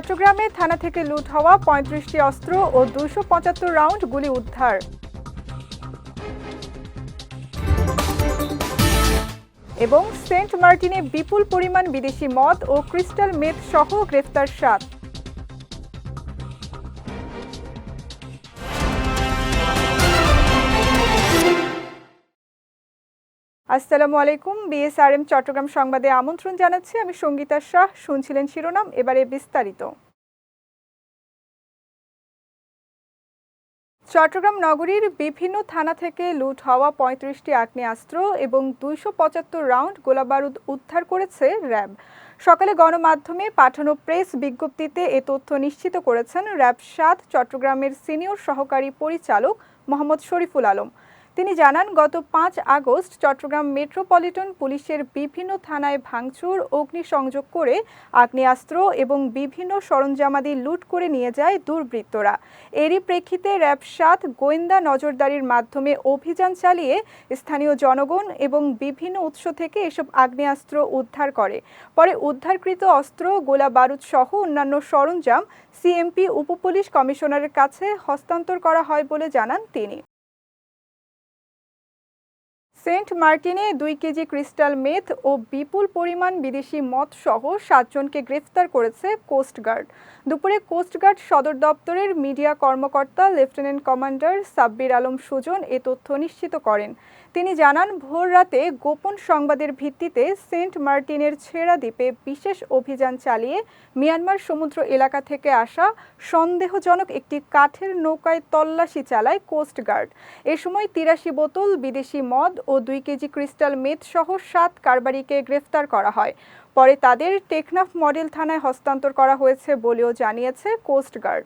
চট্টগ্রামে থানা থেকে লুট হওয়া পঁয়ত্রিশটি অস্ত্র ও দুশো পঁচাত্তর রাউন্ড গুলি উদ্ধার। এবং সেন্ট মার্টিনে বিপুল পরিমাণ বিদেশি মদ ও ক্রিস্টাল মেথ সহ গ্রেফতার সাত। আসসালামু আলাইকুম। বিএসআরএম চট্টগ্রাম সংবাদে আমন্ত্রণ জানাচ্ছি। আমি সঙ্গীতা শাহ। শুনছিলেন শিরোনাম, এবারে বিস্তারিত। চট্টগ্রাম নগরীর বিভিন্ন থানা থেকে লুট হওয়া পঁয়ত্রিশটি আগ্নেয়াস্ত্র এবং দুইশো পঁচাত্তর রাউন্ড গোলাবারুদ উদ্ধার করেছে র্যাব। সকালে গণমাধ্যমে পাঠানো প্রেস বিজ্ঞপ্তিতে এ তথ্য নিশ্চিত করেছেন র্যাব সাত চট্টগ্রামের সিনিয়র সহকারী পরিচালক মোহাম্মদ শরীফুল আলম। তিনি জানান, গত পাঁচ আগস্ট চট্টগ্রাম মেট্রোপলিটন পুলিশের বিভিন্ন থানায় ভাঙচুর, অগ্নিসংযোগ করে আগ্নেয়াস্ত্র এবং বিভিন্ন সরঞ্জামাদি লুট করে নিয়ে যায় দুর্বৃত্তরা। এরই প্রেক্ষিতে র্যাব সাত গোয়েন্দা নজরদারির মাধ্যমে অভিযান চালিয়ে স্থানীয় জনগণ এবং বিভিন্ন উৎস থেকে এসব আগ্নেয়াস্ত্র উদ্ধার করে। পরে উদ্ধারকৃত অস্ত্র গোলা বারুদ সহ অন্যান্য সরঞ্জাম সিএমপি, উপপুলিশ কমিশনারের কাছে হস্তান্তর করা হয় বলে জানান তিনি। সেন্ট মার্টিনে দুই কেজি ক্রিস্টাল মেথ ও বিপুল পরিমাণ বিদেশি মদ সহ সাতজনকে গ্রেফতার করেছে কোস্টগার্ড দুপুরে কোস্টগার্ড সদর দপ্তরের মিডিয়া কর্মকর্তা লেফটেন্যান্ট কমান্ডার সাব্বির আলম সুজন এ তথ্য নিশ্চিত করেন। তিনি জানান, ভোর রাতে গোপন সংবাদের ভিত্তিতে সেন্ট মার্টিনের ছেড়া দ্বীপে বিশেষ অভিযান চালিয়ে মিয়ানমার সমুদ্র এলাকা থেকে আসা সন্দেহজনক একটি কাঠের নৌকায় তল্লাশি চালায় কোস্টগার্ড এ সময় তিরাশি বোতল, বিদেশি মদ ও দুই কেজি ক্রিস্টাল মেথ সহ সাত কারবারিকে গ্রেফতার করা হয়। পরে তাদের টেকনাফ মডেল থানায় হস্তান্তর করা হয়েছে বলেও জানিয়েছে কোস্টগার্ড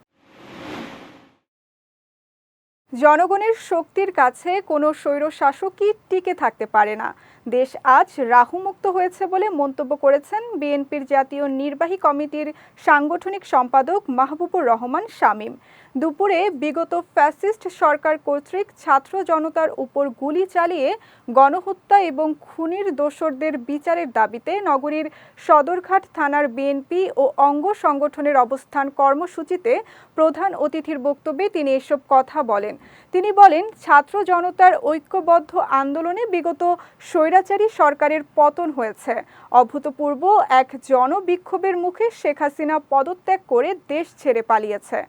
জনগণের শক্তির কাছে কোনো স্বৈরশাসকই টিকে থাকতে পারে না? দেশ আজ রাহুমুক্ত হয়েছে বলে মন্তব্য করেছেন বিএনপির জাতীয় নির্বাহী কমিটির সাংগঠনিক সম্পাদক মাহবুবুর রহমান শামীম। দুপুরে বিগত ফ্যাসিস্ট সরকার কর্তৃক ছাত্র জনতার উপর গুলি চালিয়ে গণহত্যা এবং খুনির দোসরদের বিচারের দাবিতে নগরীর সদরঘাট থানার বিএনপি ও অঙ্গ সংগঠনের অবস্থান কর্মসূচিতে প্রধান অতিথির বক্তব্যে তিনি এসব কথা বলেন। তিনি বলেন, ছাত্র জনতার ঐক্যবদ্ধ আন্দোলনে বিগত স্বৈরাচারী সরকারের পতন হয়েছে। অভূতপূর্ব এক জনবিক্ষোভের মুখে শেখ হাসিনা পদত্যাগ করে দেশ ছেড়ে পালিয়েছে।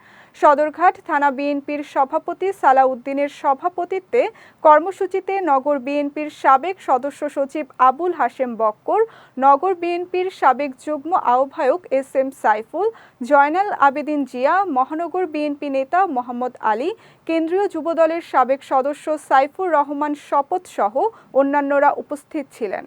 সদরঘাট থানা বিএনপির সভাপতি সালাউদ্দিনের সভাপতিত্বে কর্মসূচিতে নগর বিএনপির সাবেক সদস্য সচিব আবুল হাশেম বক্কর, নগর বিএনপির সাবেক যুগ্ম আহ্বায়ক এস এম সাইফুল, জয়নাল আবেদিন জিয়া, মহানগর বিএনপি নেতা মোহাম্মদ আলী, কেন্দ্রীয় যুবদলের সাবেক সদস্য সাইফুর রহমান শপথ সহ অন্যান্যরা উপস্থিত ছিলেন।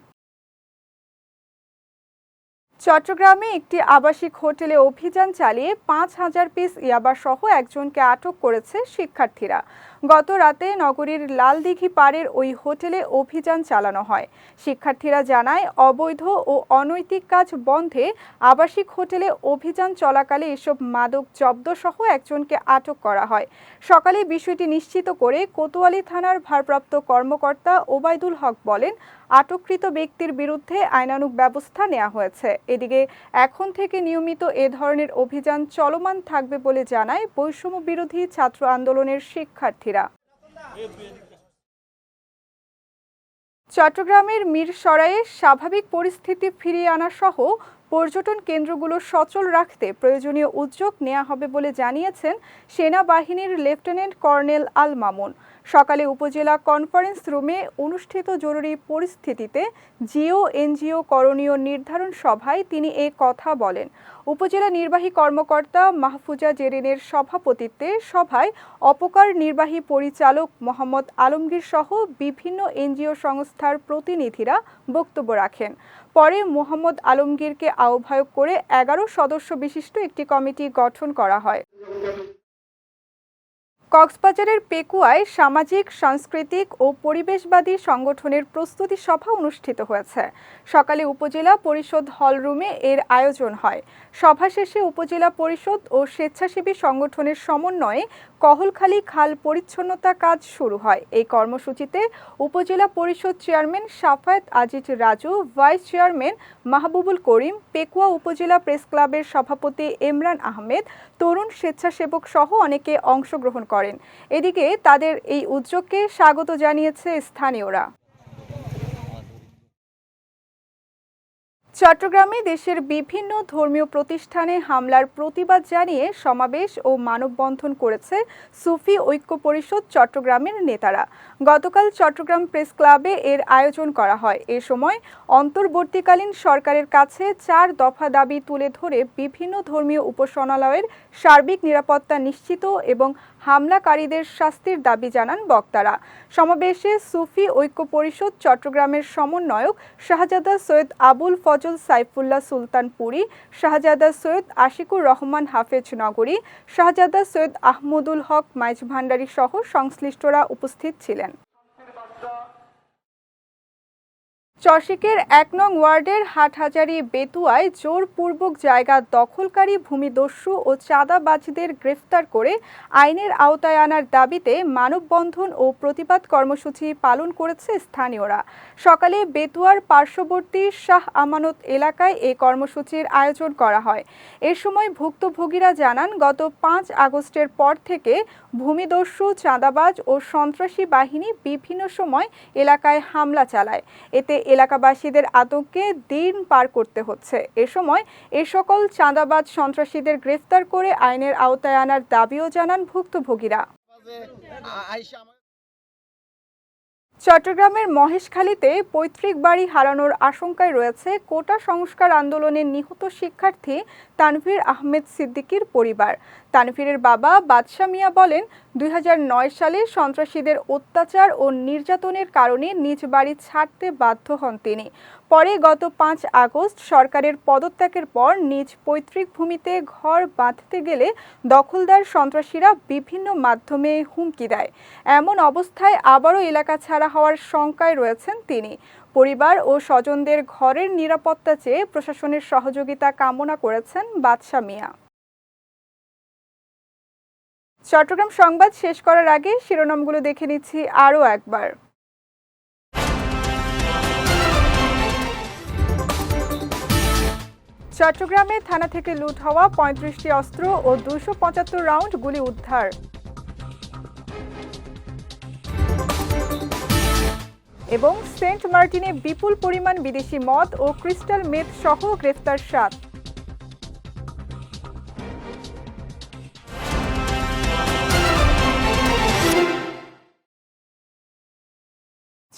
চট্টগ্রামে একটি আবাসিক হোটেলে অভিযান চালিয়ে পাঁচ হাজার পিস ইয়াবা সহ একজনকে আটক করেছে শিক্ষার্থীরা। গত রাতে নগরীর লালদিঘি পাড়ের ওই হোটেলে অভিযান চালানো হয়। শিক্ষার্থীরা জানায়, অবৈধ ও অনৈতিক কাজ বন্ধে আবাসিক হোটেলে অভিযান চলাকালে এসব মাদক জব্দ সহ একজনকে আটক করা হয়। সকালে বিষয়টি নিশ্চিত করে কোতোয়ালি থানার ভারপ্রাপ্ত কর্মকর্তা ওবায়দুল হক বলেন, আটককৃত ব্যক্তির বিরুদ্ধে আইনানুগ ব্যবস্থা নেওয়া হয়েছে। এদিকে এখন থেকে নিয়মিত এ ধরনের অভিযান চলমান থাকবে বলে জানায় বৈষম্য বিরোধী ছাত্র আন্দোলনের শিক্ষার্থীরা। চট্টগ্রামের মিরসরাইয়ে স্বাভাবিক পরিস্থিতি ফিরিয়ে আনা সহ পর্যটন কেন্দ্রগুলো সচল রাখতে প্রয়োজনীয় উদ্যোগ নেওয়া হবে বলে জানিয়েছেন সেনাবাহিনীর লেফটেন্যান্ট কর্নেল আল মামুন। সকালে উপজেলা কনফারেন্স রুমে অনুষ্ঠিত জরুরি পরিস্থিতিতে জিও, এনজিও করণীয় নির্ধারণ সভায় তিনি এ কথা বলেন। উপজেলা নির্বাহী কর্মকর্তা মাহফুজা জেরিনের সভাপতিত্বে সভায় অপকার নির্বাহী পরিচালক মোহাম্মদ আলমগীর সহ বিভিন্ন এনজিও সংস্থার প্রতিনিধিরা বক্তব্য রাখেন। পরে মোহাম্মদ আলমগীরকে আহ্বায়ক করে এগারো সদস্য বিশিষ্ট একটি কমিটি গঠন করা হয়। কক্সবাজারের পেকুয়ায় সামাজিক, সাংস্কৃতিক ও পরিবেশবাদী সংগঠনের প্রস্তুতি সভা অনুষ্ঠিত হয়েছে। সকালে উপজেলা পরিষদ হলরুমে এর আয়োজন হয়। সভা শেষে উপজেলা পরিষদ ও স্বেচ্ছাসেবী সংগঠনের সমন্বয়ে কহলখালী খাল পরিচ্ছন্নতা কাজ শুরু হয়। এই কর্মসূচিতে উপজেলা পরিষদ chairman Safayet Aziz Raju, vice chairman Mahbubul Karim, Pekua উপজেলা প্রেস ক্লাবের সভাপতি ইমরান আহমেদ, তরুণ স্বেচ্ছাসেবক সহ অনেকে অংশগ্রহণ করেন। এদিকে তাদের এই উদ্যোগকে স্বাগত জানিয়েছে স্থানীয়রা। চট্টগ্রামে দেশের বিভিন্ন ধর্মীয় প্রতিষ্ঠানে হামলার প্রতিবাদ জানিয়ে সমাবেশ ও মানববন্ধন করেছে সুফি ঐক্য পরিষদ চট্টগ্রামের নেতারা। গতকাল চট্টগ্রাম প্রেস ক্লাবে এর আয়োজন করা হয়। এ সময় অন্তর্বর্তীকালীন সরকারের কাছে চার দফা দাবি তুলে ধরে বিভিন্ন ধর্মীয় উপাসনালয়ের সার্বিক নিরাপত্তা নিশ্চিত এবং হামলাকারীদের শাস্তির দাবি জানান বক্তারা। সমাবেশে সুফি ঐক্য পরিষদ চট্টগ্রামের সমন্বয়ক শাহজাদা সৈয়দ আবুল ফজল সাইফুল্লাহ সুলতান পুরী শাহজাদা সৈয়দ আশিকুর রহমান হাফেজ নগরী, শাহজাদা সৈয়দ আহমদুল হক মাইজ ভান্ডারী সহ সংশ্লিষ্টরা উপস্থিত ছিলেন। চশিকের এক নং ওয়ার্ডের হাটহাজারি বেতুয়ায় জোরপূর্বক জায়গা দখলকারী ভূমিদস্যু ও চাঁদাবাজদের গ্রেফতার করে আইনের আওতায় আনার দাবিতে মানববন্ধন ও প্রতিবাদ কর্মসূচি পালন করেছে স্থানীয়রা। সকালে বেতুয়ার পার্শ্ববর্তী শাহ আমানত এলাকায় এই কর্মসূচির আয়োজন করা হয়। এ সময় ভুক্তভোগীরা জানান, গত পাঁচ আগস্টের পর থেকে ভূমিদস্যু, চাঁদাবাজ ও সন্ত্রাসী বাহিনী বিভিন্ন সময় এলাকায় হামলা চালায়। এতে এলাকাবাসীদের আতঙ্কে দিন পার করতে হচ্ছে। এ সময় এ সকল চাঁদাবাজ সন্ত্রাসীদের গ্রেফতার করে আইনের আওতায় আনার দাবিও জানান ভুক্তভোগীরা। চট্টগ্রামের মহেশখালীতে পৈতৃক বাড়ি হারানোর আশঙ্কায় রয়েছে কোটা সংস্কার আন্দোলনে নিহত শিক্ষার্থী তানভীর আহমেদ সিদ্দিকীর পরিবার। তানভীরের বাবা বাদশা মিয়া বলেন দুই হাজার নয় সালে সন্ত্রাসীদের অত্যাচার ও নির্যাতনের কারণে নিজ বাড়ি ছাড়তে বাধ্য হন তিনি। পরে গত পাঁচ আগস্ট সরকারের পদত্যাগের পর নিজ পৈতৃক ভূমিতে ঘর বাঁধতে গেলে দখলদার সন্ত্রাসীরা বিভিন্ন মাধ্যমে হুমকি দেয়। এমন অবস্থায় আবারও এলাকা ছাড়া হওয়ার শঙ্কায় রয়েছেন তিনি। পরিবার ও স্বজনদের ঘরের নিরাপত্তা চেয়ে প্রশাসনের সহযোগিতা কামনা করেছেন বাদশা মিয়া। চট্টগ্রাম সংবাদ শেষ করার আগে শিরোনামগুলো দেখে নিচ্ছি আরও একবার। চট্টগ্রামে থানা থেকে লুট হওয়া পঁয়ত্রিশটি অস্ত্র ও দুশো পঁচাত্তর রাউন্ড গুলি উদ্ধার। এবং সেন্ট মার্টিনে বিপুল পরিমাণ বিদেশি মদ ও ক্রিস্টাল মেথ সহ গ্রেফতার সাত।